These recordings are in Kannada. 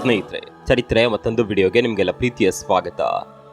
ಸ್ನೇಹಿತರೆ, ಚರಿತ್ರೆ ಮತ್ತೊಂದು ವಿಡಿಯೋಗೆ ನಿಮಗೆಲ್ಲ ಪ್ರೀತಿಯ ಸ್ವಾಗತ.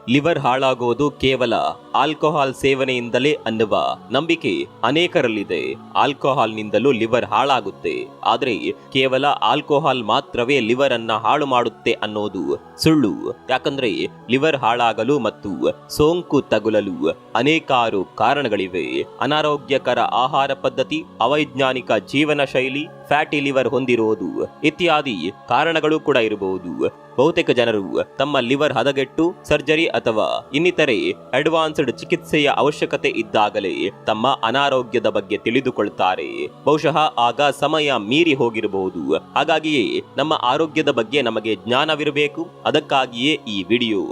ಲಿವರ್ ಹಾಳಾಗೋದು ಕೇವಲ ಆಲ್ಕೋಹಾಲ್ ಸೇವನೆಯಿಂದಲೇ ಅನ್ನುವ ನಂಬಿಕೆ ಅನೇಕರಲ್ಲಿದೆ. ಆಲ್ಕೋಹಾಲ್ನಿಂದಲೂ ಲಿವರ್ ಹಾಳಾಗುತ್ತೆ. ಆದರೆ ಕೇವಲ ಆಲ್ಕೋಹಾಲ್ ಮಾತ್ರವೇ ಲಿವರ್ ಅನ್ನ ಹಾಳು ಮಾಡುತ್ತೆ ಅನ್ನೋದು ಸುಳ್ಳು. ಯಾಕಂದ್ರೆ ಲಿವರ್ ಹಾಳಾಗಲು ಮತ್ತು ಸೋಂಕು ತಗುಲಲು ಅನೇಕಾರು ಕಾರಣಗಳಿವೆ. ಅನಾರೋಗ್ಯಕರ ಆಹಾರ ಪದ್ಧತಿ, ಅವೈಜ್ಞಾನಿಕ ಜೀವನ ಶೈಲಿ ಫ್ಯಾಟಿ ಲಿವರ್ ಹೊಂದಿರುವುದು ಇತ್ಯಾದಿ ಕಾರಣಗಳು ಕೂಡ ಇರಬಹುದು. ಬಹುತೇಕ ಜನರು ತಮ್ಮ ಲಿವರ್ ಹದಗೆಟ್ಟು ಸರ್ಜರಿ ಅಥವಾ ಇನ್ನಿತರೆ ಅಡ್ವಾನ್ಸ್ಡ್ ಚಿಕಿತ್ಸೆಯ ಅವಶ್ಯಕತೆ ಇದ್ದಾಗಲೇ ತಮ್ಮ ಅನಾರೋಗ್ಯದ ಬಗ್ಗೆ ತಿಳಿದುಕೊಳ್ತಾರೆ. ಬಹುಶಃ ಆಗ ಸಮಯ ಮೀರಿ ಹೋಗಿರಬಹುದು. ಹಾಗಾಗಿಯೇ ನಮ್ಮ ಆರೋಗ್ಯದ ಬಗ್ಗೆ ನಮಗೆ ಜ್ಞಾನವಿರಬೇಕು. ಅದಕ್ಕಾಗಿಯೇ ಈ ವಿಡಿಯೋ.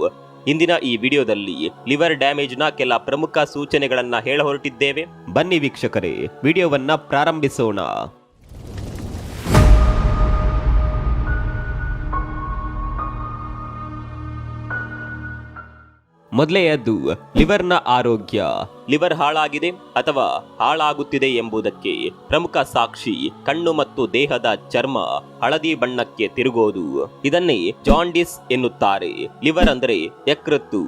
ಇಂದಿನ ಈ ವಿಡಿಯೋದಲ್ಲಿ ಲಿವರ್ ಡ್ಯಾಮೇಜ್ನ ಕೆಲ ಪ್ರಮುಖ ಸೂಚನೆಗಳನ್ನ ಹೇಳ ಹೊರಟಿದ್ದೇವೆ ಬನ್ನಿ ವೀಕ್ಷಕರೇ, ವಿಡಿಯೋವನ್ನ ಪ್ರಾರಂಭಿಸೋಣ. ಮೊದಲೆಯದ್ದು ಲಿವರ್ನ ಆರೋಗ್ಯ. ಲಿವರ್ ಹಾಳಾಗಿದೆ ಅಥವಾ ಹಾಳಾಗುತ್ತಿದೆ ಎಂಬುದಕ್ಕೆ ಪ್ರಮುಖ ಸಾಕ್ಷಿ ಕಣ್ಣು ಮತ್ತು ದೇಹದ ಚರ್ಮ ಹಳದಿ ಬಣ್ಣಕ್ಕೆ ತಿರುಗೋದು. ಇದನ್ನೇ ಜಾಂಡಿಸ್ ಎನ್ನುತ್ತಾರೆ. ಲಿವರ್ ಅಂದರೆ ಯಕೃತ್ತು.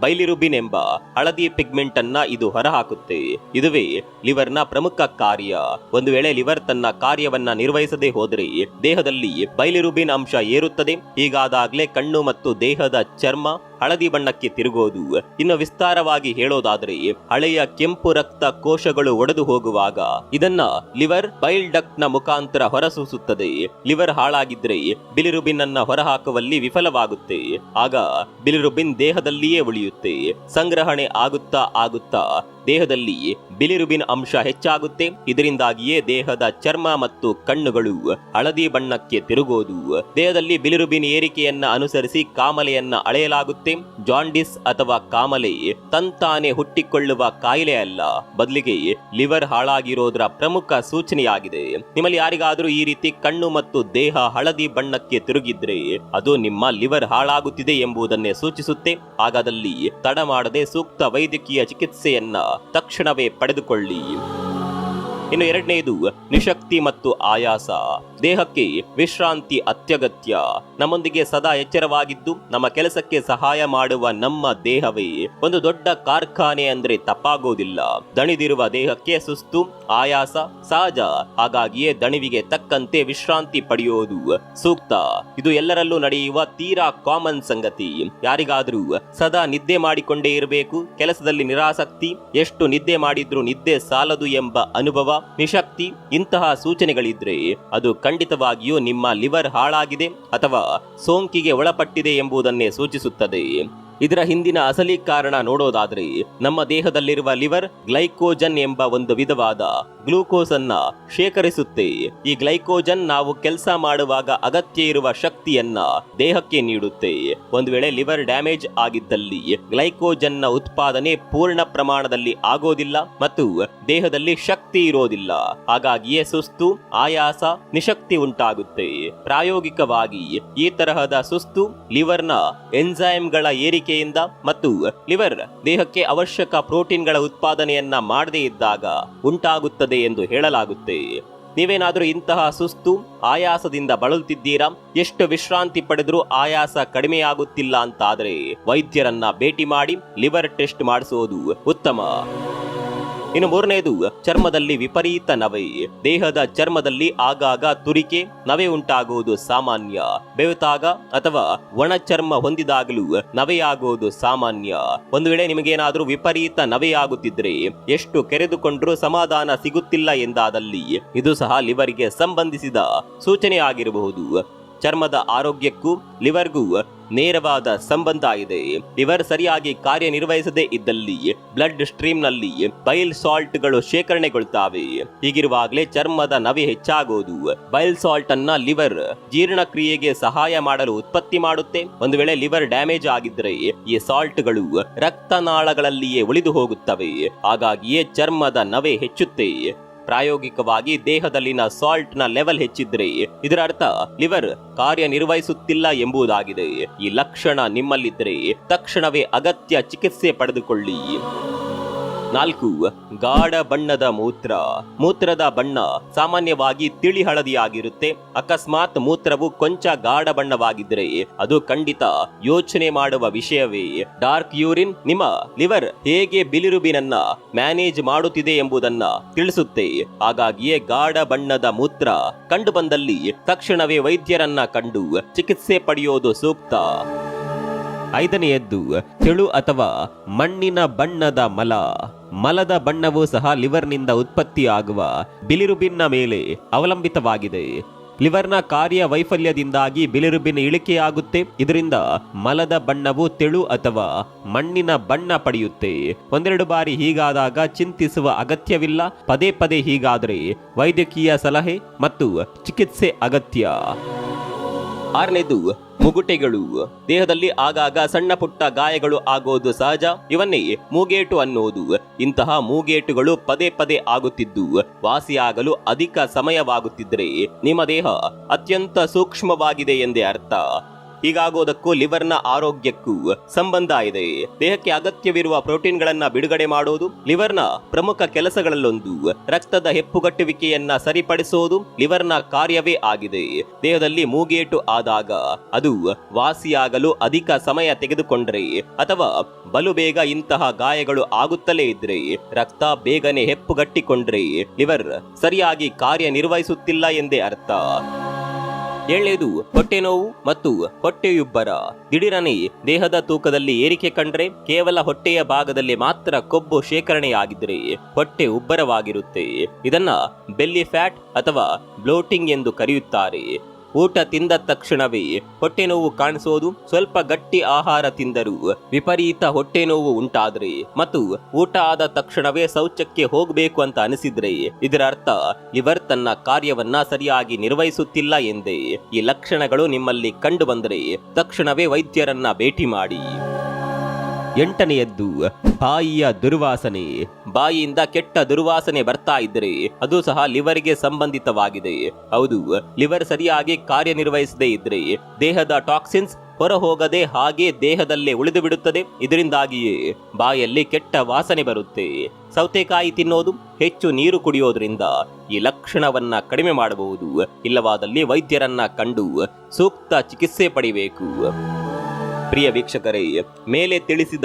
ಬೈಲಿರುಬಿನ್ ಎಂಬ ಹಳದಿ ಪಿಗ್ಮೆಂಟ್ ಅನ್ನ ಇದು ಹೊರಹಾಕುತ್ತೆ. ಇದುವೇ ಲಿವರ್ನ ಪ್ರಮುಖ ಕಾರ್ಯ. ಒಂದು ವೇಳೆ ಲಿವರ್ ತನ್ನ ಕಾರ್ಯವನ್ನ ನಿರ್ವಹಿಸದೆ ಹೋದರೆ ದೇಹದಲ್ಲಿ ಬೈಲಿರುಬಿನ್ ಅಂಶ ಏರುತ್ತದೆ. ಹೀಗಾದಾಗಲೇ ಕಣ್ಣು ಮತ್ತು ದೇಹದ ಚರ್ಮ ಹಳದಿ ಬಣ್ಣಕ್ಕೆ ತಿರುಗೋದು. ಇನ್ನು ವಿಸ್ತಾರವಾಗಿ ಹೇಳೋದಾದ್ರೆ ಹಳೆಯ ಕೆಂಪು ರಕ್ತ ಕೋಶಗಳು ಒಡೆದು ಹೋಗುವಾಗ ಇದನ್ನ ಲಿವರ್ ಬೈಲ್ ಡಕ್ಟ್ನ ಮುಖಾಂತರ ಹೊರಸೂಸುತ್ತದೆ. ಲಿವರ್ ಹಾಳಾಗಿದ್ರೆ ಬಿಲಿರುಬಿನ್ ಅನ್ನ ಹೊರಹಾಕುವಲ್ಲಿ ವಿಫಲವಾಗುತ್ತೆ. ಆಗ ಬಿಲಿರುಬಿನ್ ದೇಹದಲ್ಲಿಯೇ ಉಳಿಯುತ್ತೆ. ಸಂಗ್ರಹಣೆ ಆಗುತ್ತಾ ಆಗುತ್ತಾ ದೇಹದಲ್ಲಿ ಬಿಲಿರುಬಿನ್ ಅಂಶ ಹೆಚ್ಚಾಗುತ್ತೆ. ಇದರಿಂದಾಗಿಯೇ ದೇಹದ ಚರ್ಮ ಮತ್ತು ಕಣ್ಣುಗಳು ಹಳದಿ ಬಣ್ಣಕ್ಕೆ ತಿರುಗೋದು. ದೇಹದಲ್ಲಿ ಬಿಲಿರುಬಿನ್ ಏರಿಕೆಯನ್ನ ಅನುಸರಿಸಿ ಕಾಮಲೆಯನ್ನ ಅಳೆಯಲಾಗುತ್ತೆ. ಜಾಂಡಿಸ್ ಅಥವಾ ಕಾಮಲೆ ತಂತಾನೆ ಹುಟ್ಟಿಕೊಳ್ಳುವ ಕಾಯಿಲೆ ಅಲ್ಲ. ಬದಲಿಗೆ ಲಿವರ್ ಹಾಳಾಗಿರೋದ್ರ ಪ್ರಮುಖ ಸೂಚನೆಯಾಗಿದೆ. ನಿಮ್ಮಲ್ಲಿ ಯಾರಿಗಾದರೂ ಈ ರೀತಿ ಕಣ್ಣು ಮತ್ತು ದೇಹ ಹಳದಿ ಬಣ್ಣಕ್ಕೆ ತಿರುಗಿದ್ರೆ ಅದು ನಿಮ್ಮ ಲಿವರ್ ಹಾಳಾಗುತ್ತಿದೆ ಎಂಬುದನ್ನೇ ಸೂಚಿಸುತ್ತೆ. ಹಾಗಾದಲ್ಲಿ ತಡ ಮಾಡದೆ ಸೂಕ್ತ ವೈದ್ಯಕೀಯ ಚಿಕಿತ್ಸೆಯನ್ನ ತಕ್ಷಣವೇ ಪಡೆದುಕೊಳ್ಳಿ ಇನ್ನು ಎರಡನೇದು ನಿಶಕ್ತಿ ಮತ್ತು ಆಯಾಸ. ದೇಹಕ್ಕೆ ವಿಶ್ರಾಂತಿ ಅತ್ಯಗತ್ಯ. ನಮ್ಮೊಂದಿಗೆ ಸದಾ ಎಚ್ಚರವಾಗಿದ್ದು, ನಮ್ಮ ಕೆಲಸಕ್ಕೆ ಸಹಾಯ ಮಾಡುವ ನಮ್ಮ ದೇಹವೇ ಒಂದು ದೊಡ್ಡ ಕಾರ್ಖಾನೆ ಅಂದ್ರೆ ತಪ್ಪಾಗೋದಿಲ್ಲ. ದಣಿದಿರುವ ದೇಹಕ್ಕೆ ಸುಸ್ತು, ಆಯಾಸ, ಸಹಜ. ಹಾಗಾಗಿಯೇ ದಣಿವಿಗೆ ತಕ್ಕಂತೆ ವಿಶ್ರಾಂತಿ ಪಡೆಯೋದು ಸೂಕ್ತ. ಇದು ಎಲ್ಲರಲ್ಲೂ ನಡೆಯುವ ತೀರಾ ಕಾಮನ್ ಸಂಗತಿ. ಯಾರಿಗಾದ್ರೂ ಸದಾ ನಿದ್ದೆ ಮಾಡಿಕೊಂಡೇ ಇರಬೇಕು. ಕೆಲಸದಲ್ಲಿ ನಿರಾಸಕ್ತಿ. ಎಷ್ಟು ನಿದ್ದೆ ಮಾಡಿದ್ರೂ ನಿದ್ದೆ ಸಾಲದು ಎಂಬ ಅನುಭವ. ನಿಶಕ್ತಿ, ಇಂತಹ ಸೂಚನೆಗಳಿದ್ರೆ ಅದು ಖಂಡಿತವಾಗಿಯೂ ನಿಮ್ಮ ಲಿವರ್ ಹಾಳಾಗಿದೆ ಅಥವಾ ಸೋಂಕಿಗೆ ಒಳಪಟ್ಟಿದೆ ಎಂಬುದನ್ನೇ ಸೂಚಿಸುತ್ತದೆ. ಇದರ ಹಿಂದಿನ ಅಸಲಿ ಕಾರಣ ನೋಡೋದಾದ್ರೆ ನಮ್ಮ ದೇಹದಲ್ಲಿರುವ ಲಿವರ್ ಗ್ಲೈಕೋಜನ್ ಎಂಬ ಒಂದು ವಿಧವಾದ ಗ್ಲೂಕೋಸ್ ಅನ್ನ ಶೇಖರಿಸುತ್ತೆ. ಈ ಗ್ಲೈಕೋಜನ್ ನಾವು ಕೆಲಸ ಮಾಡುವಾಗ ಅಗತ್ಯ ಇರುವ ಶಕ್ತಿಯನ್ನ ದೇಹಕ್ಕೆ ನೀಡುತ್ತೆ. ಒಂದು ವೇಳೆ ಲಿವರ್ ಡ್ಯಾಮೇಜ್ ಆಗಿದ್ದಲ್ಲಿ ಗ್ಲೈಕೋಜನ್ನ ಉತ್ಪಾದನೆ ಪೂರ್ಣ ಪ್ರಮಾಣದಲ್ಲಿ ಆಗೋದಿಲ್ಲ ಮತ್ತು ದೇಹದಲ್ಲಿ ಶಕ್ತಿ ಇರೋದಿಲ್ಲ. ಹಾಗಾಗಿಯೇ ಸುಸ್ತು, ಆಯಾಸ, ನಿಶಕ್ತಿ ಉಂಟಾಗುತ್ತೆ. ಪ್ರಾಯೋಗಿಕವಾಗಿ ಈ ತರಹದ ಸುಸ್ತು ಲಿವರ್ನ ಎಂಜೈಮ್ಗಳ ಏರಿಕೆಯಿಂದ ಮತ್ತು ಲಿವರ್ ದೇಹಕ್ಕೆ ಅವಶ್ಯಕ ಪ್ರೋಟೀನ್ಗಳ ಉತ್ಪಾದನೆಯನ್ನ ಮಾಡದೇ ಇದ್ದಾಗ ಉಂಟಾಗುತ್ತದೆ. ಎಂದು ಹೇಳಲಾಗುತ್ತೆ. ನೀವೇನಾದರೂ ಇಂತಹ ಸುಸ್ತು, ಆಯಾಸದಿಂದ ಬಳಲುತ್ತಿದ್ದೀರಾ? ಎಷ್ಟು ವಿಶ್ರಾಂತಿ ಪಡೆದರೂ ಆಯಾಸ ಕಡಿಮೆಯಾಗುತ್ತಿಲ್ಲ ಅಂತಾದರೆ ವೈದ್ಯರನ್ನ ಭೇಟಿ ಮಾಡಿ ಲಿವರ್ ಟೆಸ್ಟ್ ಮಾಡಿಸುವುದು ಉತ್ತಮ. ಇನ್ನು ಮೂರನೆಯದು ಚರ್ಮದಲ್ಲಿ ವಿಪರೀತ ನವೆ. ದೇಹದ ಚರ್ಮದಲ್ಲಿ ಆಗಾಗ ತುರಿಕೆ, ನವೆ ಉಂಟಾಗುವುದು ಸಾಮಾನ್ಯ. ಬೆವತಾಗ ಅಥವಾ ಒಣ ಚರ್ಮ ಹೊಂದಿದಾಗಲೂ ನವೆಯಾಗುವುದು ಸಾಮಾನ್ಯ. ಒಂದು ವೇಳೆ ನಿಮಗೇನಾದರೂ ವಿಪರೀತ ನವೆಯಾಗುತ್ತಿದ್ರೆ, ಎಷ್ಟು ಕೆರೆದುಕೊಂಡರೂ ಸಮಾಧಾನ ಸಿಗುತ್ತಿಲ್ಲ ಎಂದಾದಲ್ಲಿ ಇದು ಸಹ ಲಿವರ್ಗೆ ಸಂಬಂಧಿಸಿದ ಸೂಚನೆಯಾಗಿರಬಹುದು. ಚರ್ಮದ ಆರೋಗ್ಯಕ್ಕೂ, ಲಿವರ್ಗೂ ನೇರವಾದ ಸಂಬಂಧ ಇದೆ. ಲಿವರ್ ಸರಿಯಾಗಿ ಕಾರ್ಯನಿರ್ವಹಿಸದೇ ಇದ್ದಲ್ಲಿ ಬ್ಲಡ್ ಸ್ಟ್ರೀಮ್ನಲ್ಲಿ ಬೈಲ್ ಸಾಲ್ಟ್ಗಳು ಶೇಖರಣೆಗೊಳ್ತಾವೆ. ಹೀಗಿರುವಾಗಲೇ ಚರ್ಮದ ನವೆ ಹೆಚ್ಚಾಗೋದು. ಬೈಲ್ ಸಾಲ್ಟ್ ಅನ್ನ ಲಿವರ್ ಜೀರ್ಣಕ್ರಿಯೆಗೆ ಸಹಾಯ ಮಾಡಲು ಉತ್ಪತ್ತಿ ಮಾಡುತ್ತೆ. ಒಂದು ವೇಳೆ ಲಿವರ್ ಡ್ಯಾಮೇಜ್ ಆಗಿದ್ರೆ ಈ ಸಾಲ್ಟ್ಗಳು ರಕ್ತನಾಳಗಳಲ್ಲಿಯೇ ಉಳಿದು ಹೋಗುತ್ತವೆ. ಹಾಗಾಗಿಯೇ ಚರ್ಮದ ನವೆ ಹೆಚ್ಚುತ್ತೆ. ಪ್ರಾಯೋಗಿಕವಾಗಿ ದೇಹದಲ್ಲಿನ ಸಾಲ್ಟ್ನ ಲೆವೆಲ್ ಹೆಚ್ಚಿದ್ರೆ. ಇದರ ಅರ್ಥ, ಲಿವರ್ ಕಾರ್ಯನಿರ್ವಹಿಸುತ್ತಿಲ್ಲ ಎಂಬುದಾಗಿದೆ. ಈ ಲಕ್ಷಣ ನಿಮ್ಮಲ್ಲಿದ್ದರೆ ತಕ್ಷಣವೇ ಅಗತ್ಯ ಚಿಕಿತ್ಸೆ ಪಡೆದುಕೊಳ್ಳಿ. ನಾಲ್ಕು, ಗಾಢ ಬಣ್ಣದ ಮೂತ್ರ. ಮೂತ್ರದ ಬಣ್ಣ ಸಾಮಾನ್ಯವಾಗಿ ತಿಳಿ ಹಳದಿಯಾಗಿರುತ್ತೆ. ಅಕಸ್ಮಾತ್ ಮೂತ್ರವು ಕೊಂಚ ಗಾಢ ಬಣ್ಣವಾಗಿದ್ರೆ ಅದು ಖಂಡಿತ ಯೋಚನೆ ಮಾಡುವ ವಿಷಯವೇ. ಡಾರ್ಕ್ ಯೂರಿನ್ ನಿಮ್ಮ ಲಿವರ್ ಹೇಗೆ ಬಿಲಿರುಬಿನನ್ನ ಮ್ಯಾನೇಜ್ ಮಾಡುತ್ತಿದೆ ಎಂಬುದನ್ನ ತಿಳಿಸುತ್ತೆ. ಹಾಗಾಗಿಯೇ ಗಾಢ ಬಣ್ಣದ ಮೂತ್ರ ಕಂಡು ಬಂದಲ್ಲಿ ತಕ್ಷಣವೇ ವೈದ್ಯರನ್ನ ಕಂಡು ಚಿಕಿತ್ಸೆ ಪಡೆಯೋದು ಸೂಕ್ತ. ಐದನೆಯದ್ದು, ತೆಳು ಅಥವಾ ಮಣ್ಣಿನ ಬಣ್ಣದ ಮಲ. ಮಲದ ಬಣ್ಣವು ಸಹ ಲಿವರ್ನಿಂದ ಉತ್ಪತ್ತಿಯಾಗುವ ಬಿಲಿರುಬಿನ್ನ ಮೇಲೆ ಅವಲಂಬಿತವಾಗಿದೆ. ಲಿವರ್ನ ಕಾರ್ಯ ವೈಫಲ್ಯದಿಂದಾಗಿ ಬಿಲಿರುಬಿನ್ ಇಳಿಕೆಯಾಗುತ್ತೆ. ಇದರಿಂದ ಮಲದ ಬಣ್ಣವು ತೆಳು ಅಥವಾ ಮಣ್ಣಿನ ಬಣ್ಣ ಪಡೆಯುತ್ತೆ. ಒಂದೆರಡು ಬಾರಿ ಹೀಗಾದಾಗ ಚಿಂತಿಸುವ ಅಗತ್ಯವಿಲ್ಲ. ಪದೇ ಪದೇ ಹೀಗಾದರೆ ವೈದ್ಯಕೀಯ ಸಲಹೆ ಮತ್ತು ಚಿಕಿತ್ಸೆ ಅಗತ್ಯ. ಆರನೇದು ಮುಗುಟೆಗಳು. ದೇಹದಲ್ಲಿ ಆಗಾಗ ಸಣ್ಣ ಪುಟ್ಟ ಗಾಯಗಳು ಆಗೋದು ಸಹಜ. ಇವನ್ನೇ ಮೂಗೇಟು ಅನ್ನೋದು. ಇಂತಹ ಮೂಗೇಟುಗಳು ಪದೇ ಪದೇ ಆಗುತ್ತಿದ್ದು. ವಾಸಿಯಾಗಲು ಅಧಿಕ ಸಮಯವಾಗುತ್ತಿದ್ರೆ ನಿಮ್ಮ ದೇಹ ಅತ್ಯಂತ ಸೂಕ್ಷ್ಮವಾಗಿದೆ ಎಂದೇ ಅರ್ಥ. ಹೀಗಾಗೋದಕ್ಕೂ ಲಿವರ್ನ ಆರೋಗ್ಯಕ್ಕೂ ಸಂಬಂಧ ಇದೆ. ದೇಹಕ್ಕೆ ಅಗತ್ಯವಿರುವ ಪ್ರೋಟೀನ್ಗಳನ್ನ ಬಿಡುಗಡೆ ಮಾಡೋದು, ಲಿವರ್ನ ಪ್ರಮುಖ ಕೆಲಸಗಳಲ್ಲೊಂದು. ರಕ್ತದ ಹೆಪ್ಪುಗಟ್ಟುವಿಕೆಯನ್ನ ಸರಿಪಡಿಸೋದು ಲಿವರ್ನ ಕಾರ್ಯವೇ ಆಗಿದೆ. ದೇಹದಲ್ಲಿ ಮೂಗೇಟು ಆದಾಗ ಅದು ವಾಸಿಯಾಗಲು ಅಧಿಕ ಸಮಯ ತೆಗೆದುಕೊಂಡ್ರೆ ಅಥವಾ ಬಲು ಬೇಗ ಇಂತಹ ಗಾಯಗಳು ಆಗುತ್ತಲೇ ಇದ್ರೆ ರಕ್ತ ಬೇಗನೆ ಹೆಪ್ಪುಗಟ್ಟಿಕೊಂಡ್ರೆ ಲಿವರ್ ಸರಿಯಾಗಿ ಕಾರ್ಯನಿರ್ವಹಿಸುತ್ತಿಲ್ಲ ಎಂದೇ ಅರ್ಥ. ಏಳನೇದು ಹೊಟ್ಟೆ ನೋವು ಮತ್ತು ಹೊಟ್ಟೆಯುಬ್ಬರ. ದಿಢೀರನೆ ದೇಹದ ತೂಕದಲ್ಲಿ ಏರಿಕೆ ಕಂಡ್ರೆ ಕೇವಲ ಹೊಟ್ಟೆಯ ಭಾಗದಲ್ಲಿ ಮಾತ್ರ ಕೊಬ್ಬು ಶೇಖರಣೆಯಾಗಿದ್ದರೆ ಹೊಟ್ಟೆ ಉಬ್ಬರವಾಗಿರುತ್ತೆ. ಇದನ್ನ ಬೆಲ್ಲಿ ಫ್ಯಾಟ್ ಅಥವಾ ಬ್ಲೋಟಿಂಗ್ ಎಂದು ಕರೆಯುತ್ತಾರೆ. ಊಟ ತಿಂದ ತಕ್ಷಣವೇ ಹೊಟ್ಟೆ ನೋವು ಕಾಣಿಸೋದು ಸ್ವಲ್ಪ ಗಟ್ಟಿ ಆಹಾರ ತಿಂದರೂ ವಿಪರೀತ ಹೊಟ್ಟೆ ನೋವು ಉಂಟಾದ್ರೆ ಮತ್ತು ಊಟ ಆದ ತಕ್ಷಣವೇ ಶೌಚಕ್ಕೆ ಹೋಗಬೇಕು ಅಂತ ಅನಿಸಿದ್ರೆ ಇದರ ಅರ್ಥ ಲಿವರ್ ತನ್ನ ಕಾರ್ಯವನ್ನ ಸರಿಯಾಗಿ ನಿರ್ವಹಿಸುತ್ತಿಲ್ಲ ಎಂದೇ ಈ ಲಕ್ಷಣಗಳು ನಿಮ್ಮಲ್ಲಿ ಕಂಡು ಬಂದರೆ ತಕ್ಷಣವೇ ವೈದ್ಯರನ್ನ ಭೇಟಿ ಮಾಡಿ. ಎಂಟನೆಯದ್ದು, ಬಾಯಿಯ ದುರ್ವಾಸನೆ. ಬಾಯಿಯಿಂದ ಕೆಟ್ಟ ದುರ್ವಾಸನೆ ಬರ್ತಾ ಇದ್ದರೆ ಅದು ಸಹ ಲಿವರ್ಗೆ ಸಂಬಂಧಿತವಾಗಿದೆ. ಹೌದು, ಲಿವರ್ ಸರಿಯಾಗಿ ಕಾರ್ಯನಿರ್ವಹಿಸದೇ ಇದ್ರೆ ದೇಹದ ಟಾಕ್ಸಿನ್ಸ್ ಹೊರ ಹೋಗದೆ ಹಾಗೆ ದೇಹದಲ್ಲೇ ಉಳಿದು ಬಿಡುತ್ತದೆ ಇದರಿಂದಾಗಿಯೇ ಬಾಯಲ್ಲಿ ಕೆಟ್ಟ ವಾಸನೆ ಬರುತ್ತೆ. ಸೌತೆಕಾಯಿ ತಿನ್ನೋದು, ಹೆಚ್ಚು ನೀರು ಕುಡಿಯೋದ್ರಿಂದ ಈ ಲಕ್ಷಣವನ್ನ ಕಡಿಮೆ ಮಾಡಬಹುದು. ಇಲ್ಲವಾದಲ್ಲಿ ವೈದ್ಯರನ್ನ ಕಂಡು ಸೂಕ್ತ ಚಿಕಿತ್ಸೆ ಪಡಿಬೇಕು. ಪ್ರಿಯ ವೀಕ್ಷಕರೇ, ಮೇಲೆ ತಿಳಿಸಿದ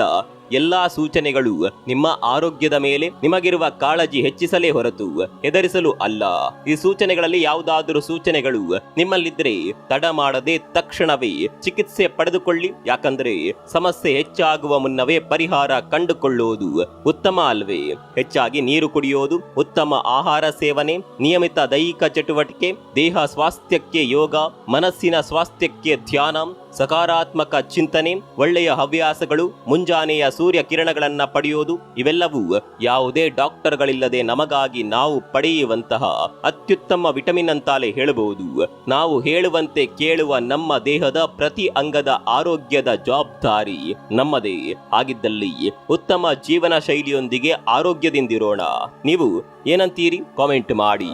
ಎಲ್ಲಾ ಸೂಚನೆಗಳು ನಿಮ್ಮ ಆರೋಗ್ಯದ ಮೇಲೆ ನಿಮಗಿರುವ ಕಾಳಜಿ ಹೆಚ್ಚಿಸಲೇ ಹೊರತು ಹೆದರಿಸಲು ಅಲ್ಲ. ಈ ಸೂಚನೆಗಳಲ್ಲಿ ಯಾವುದಾದರೂ ಸೂಚನೆಗಳು ನಿಮ್ಮಲ್ಲಿದ್ದರೆ ತಡ ಮಾಡದೆ ತಕ್ಷಣವೇ ಚಿಕಿತ್ಸೆ ಪಡೆದುಕೊಳ್ಳಿ. ಯಾಕಂದ್ರೆ ಸಮಸ್ಯೆ ಹೆಚ್ಚಾಗುವ ಮುನ್ನವೇ ಪರಿಹಾರ ಕಂಡುಕೊಳ್ಳುವುದು ಉತ್ತಮ ಅಲ್ವೇ. ಹೆಚ್ಚಾಗಿ ನೀರು ಕುಡಿಯೋದು ಉತ್ತಮ ಆಹಾರ ಸೇವನೆ, ನಿಯಮಿತ ದೈಹಿಕ ಚಟುವಟಿಕೆ, ದೇಹ ಸ್ವಾಸ್ಥ್ಯಕ್ಕೆ ಯೋಗ, ಮನಸ್ಸಿನ ಸ್ವಾಸ್ಥ್ಯಕ್ಕೆ ಧ್ಯಾನ ಸಕಾರಾತ್ಮಕ ಚಿಂತನೆ, ಒಳ್ಳೆಯ ಹವ್ಯಾಸಗಳು, ಮುಂಜಾನೆಯ ಸೂರ್ಯ ಕಿರಣಗಳನ್ನ ಪಡೆಯೋದು, ಇವೆಲ್ಲವೂ ಯಾವುದೇ ಡಾಕ್ಟರ್ಗಳಿಲ್ಲದೆ ನಮಗಾಗಿ ನಾವು ಪಡೆಯುವಂತಹ ಅತ್ಯುತ್ತಮ ವಿಟಮಿನ್ ಅಂತಾಲೆ ಹೇಳಬಹುದು. ನಾವು ಹೇಳುವಂತೆ ಕೇಳುವ ನಮ್ಮ ದೇಹದ ಪ್ರತಿ ಅಂಗದ ಆರೋಗ್ಯದ ಜವಾಬ್ದಾರಿ ನಮ್ಮದೇ. ಆಗಿದ್ದಲ್ಲಿ ಉತ್ತಮ ಜೀವನ ಶೈಲಿಯೊಂದಿಗೆ ಆರೋಗ್ಯದಿಂದಿರೋಣ. ನೀವು ಏನಂತೀರಿ? ಕಾಮೆಂಟ್ ಮಾಡಿ.